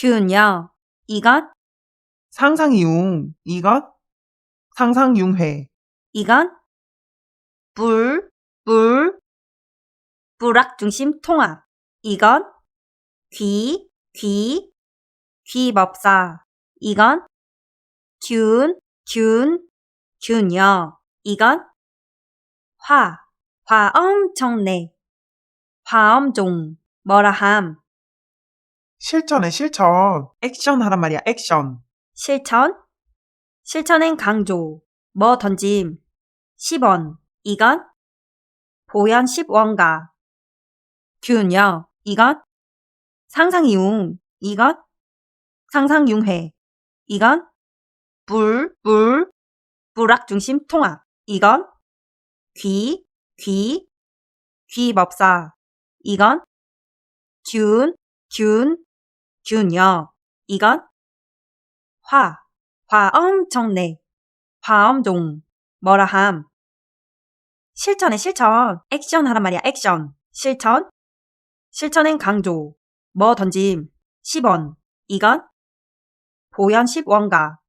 균형. 이건, 상상이용. 이것. 상상융회. 이건, 불, 불, 불확중심 통합. 이건, 귀, 귀, 귀법사. 이건, 균, 균, 균형. 이건, 화, 화 엄청 내. 화엄종, 뭐라 함. 실천에 실천. 액션 하란 말이야, 액션. 실천? 실천엔 강조. 뭐 던짐. 10원. 이건? 보현 10원가. 균형. 이건? 상상이용. 이건? 상상융회. 이건? 불, 불, 불확중심 통합. 이건? 귀, 귀, 귀법사. 이건? 균, 균, 균형. 이건? 화, 화 엄청 내. 화엄종, 뭐라 함. 실천에 실천, 액션 하란 말이야, 액션. 실천, 실천엔 강조, 뭐 던짐, 10원. 이건? 보현 10원가.